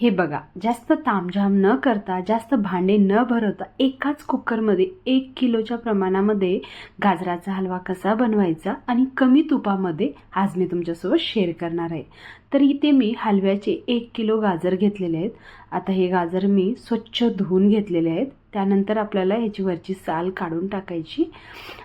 हे बघा जास्त तामझाम न करता जास्त भांडे न भरवता एकाच कुकरमध्ये एक किलोच्या प्रमाणामध्ये गाजराचा हलवा कसा बनवायचा आणि कमी तुपामध्ये आज मी तुमच्यासोबत शेअर करणार आहे. तर इथे मी हलव्याचे एक किलो गाजर घेतलेले आहेत. आता हे गाजर मी स्वच्छ धुवून घेतलेले आहेत. त्यानंतर आपल्याला ह्याची वरची साल काढून टाकायची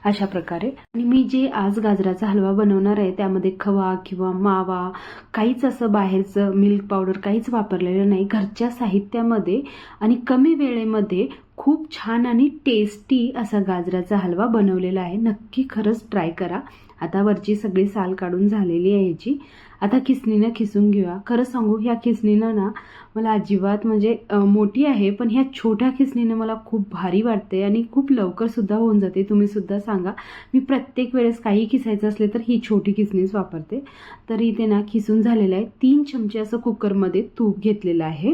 अशा प्रकारे. आणि मी जे आज गाजराचा हलवा बनवणार आहे त्यामध्ये खवा किंवा मावा काहीच असं बाहेरचं मिल्क पावडर काहीच वापरलेलं नाही. घरच्या साहित्यामध्ये आणि कमी वेळेमध्ये खूप छान आणि टेस्टी असा गाजराचा हलवा बनवलेला आहे. नक्की खरंच ट्राय करा. आता वरची सगळी साल काढून झालेली आहे याची. आता खिसणीनं खिसून घेऊया. खरं सांगू ह्या खिसणीनं ना मला अजिबात म्हणजे मोठी आहे पण ह्या छोट्या खिसणीनं मला खूप भारी वाटते आणि खूप लवकरसुद्धा होऊन जाते. तुम्हीसुद्धा सांगा. मी प्रत्येक वेळेस काही खिसायचं असले तर ही छोटी खिसणीच वापरते. तर इथे ना खिसून झालेलं आहे. तीन चमचे असं कुकरमध्ये तूप घेतलेलं आहे.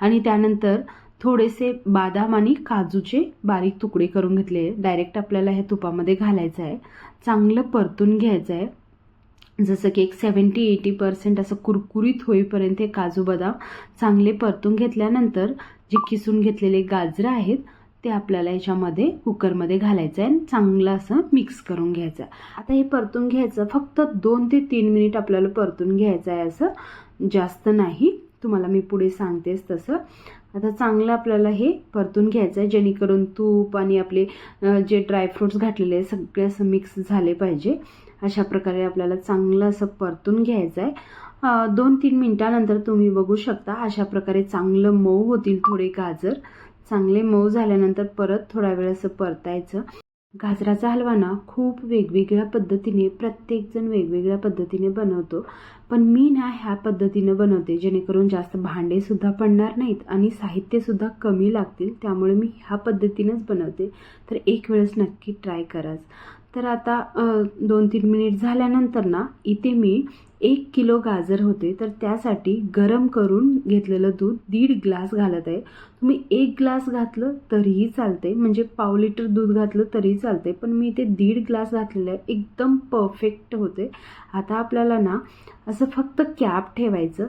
आणि त्यानंतर थोडेसे बादाम आणि काजूचे बारीक तुकडे करून घेतले. डायरेक्ट आपल्याला हे तुपामध्ये घालायचं आहे. चांगलं परतून घ्यायचं आहे. जसं की एक सेवन्टी एटी पर्सेंट असं कुरकुरीत होईपर्यंत हे काजू बदाम चांगले परतून घेतल्यानंतर जे किसून घेतलेले गाजरं आहेत ते आपल्याला याच्यामध्ये कुकरमध्ये घालायचं आहे आणि चांगलं असं मिक्स करून घ्यायचं आहे. आता हे परतून घ्यायचं फक्त दोन ते तीन मिनिट आपल्याला परतून घ्यायचं आहे असं जास्त नाही. तुम्हाला मी पुढे सांगतेच तसं. आता चांगलं आपल्याला हे परतून घ्यायचं आहे जेणेकरून तूप आणि आपले जे ड्रायफ्रूट्स घातलेले आहे सगळे असं मिक्स झाले पाहिजे. अशा प्रकारे आपल्याला चांगलं असं परतून घ्यायचं आहे दोन तीन मिनटानंतर तुम्ही बघू शकता अशा प्रकारे चांगलं मऊ होतील थोडे गाजर. चांगले मऊ झाल्यानंतर परत थोडा वेळ असं परतायचं. गाजराचा हलवा ना खूप वेगवेगळ्या पद्धतीने प्रत्येकजण वेगवेगळ्या पद्धतीने बनवतो. पण मी ना ह्या पद्धतीनं बनवते जेणेकरून जास्त भांडेसुद्धा पडणार नाहीत आणि साहित्यसुद्धा कमी लागतील. त्यामुळे मी ह्या पद्धतीनंच बनवते. तर एक वेळेस नक्की ट्राय कराच. तर आता दोन तीन मिनिट झाल्यानंतर ना इथे मी एक किलो गाजर होते. तर त्यासाठी गरम करून घेतलेलं दूध दीड ग्लास घालत आहे. तुम्ही एक ग्लास घातलं तरीही चालते म्हणजे पाव लिटर दूध घातलं तरी चालते पण मी ते दीड ग्लास घातलेलं आहे. एकदम परफेक्ट होते. आता आपल्याला ना असं फक्त कॅप ठेवायचं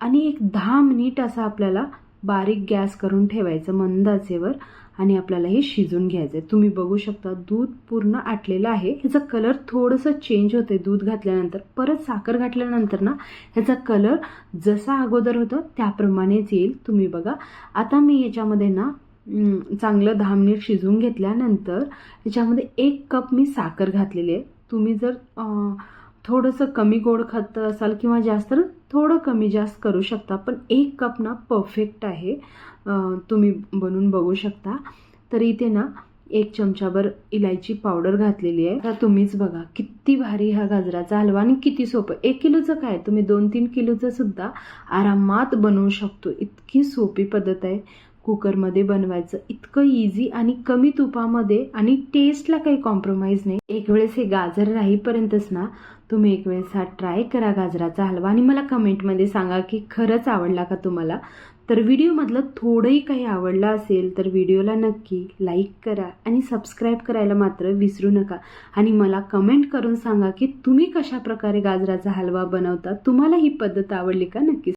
आणि एक दहा मिनिट असं आपल्याला बारीक गॅस करून ठेवायचं मंद आचेवर आणि आपल्याला हे शिजून घ्यायचं आहे तुम्ही बघू शकता दूध पूर्ण आटलेलं आहे. ह्याचा कलर थोडंसं चेंज होते दूध घातल्यानंतर. परत साखर घातल्यानंतर ना ह्याचा कलर जसा अगोदर होतं त्याप्रमाणेच येईल. तुम्ही बघा. आता मी याच्यामध्ये ना चांगलं दहा मिनिट शिजवून घेतल्यानंतर याच्यामध्ये एक कप मी साखर घातलेली आहे. तुम्ही जर थोडंसं कमी गोड खात असाल किंवा जास्त थोडं कमी जास्त करू शकता पण एक कप ना परफेक्ट आहे. तुम्ही बनवून बघू शकता. तर इथे ना एक चमचाभर इलायची पावडर घातलेली आहे. आता तुम्हीच बघा किती भारी हा गाजराचा हलवा आणि किती सोपं. एक किलोचं काय? तुम्ही दोन तीन किलोचं सुद्धा आरामात बनवू शकतो. इतकी सोपी पद्धत आहे. कुकरमध्ये बनवायचं. इतकं इझी आणि कमी तुपामध्ये आणि टेस्टला काही कॉम्प्रोमाइज नाही. एक वेळेस हे गाजर राहीपर्यंतच ना तुम्ही एक वेळेस हा ट्राय करा गाजराचा हलवा आणि मला कमेंटमध्ये सांगा की खरंच आवडला का तुम्हाला. तर व्हिडिओमधलं थोडंही काही आवडलं असेल तर व्हिडिओला नक्की लाईक करा आणि सबस्क्राईब करायला मात्र विसरू नका. आणि मला कमेंट करून सांगा की तुम्ही कशा प्रकारे गाजराचा हलवा बनवता? तुम्हाला ही पद्धत आवडली का नक्की?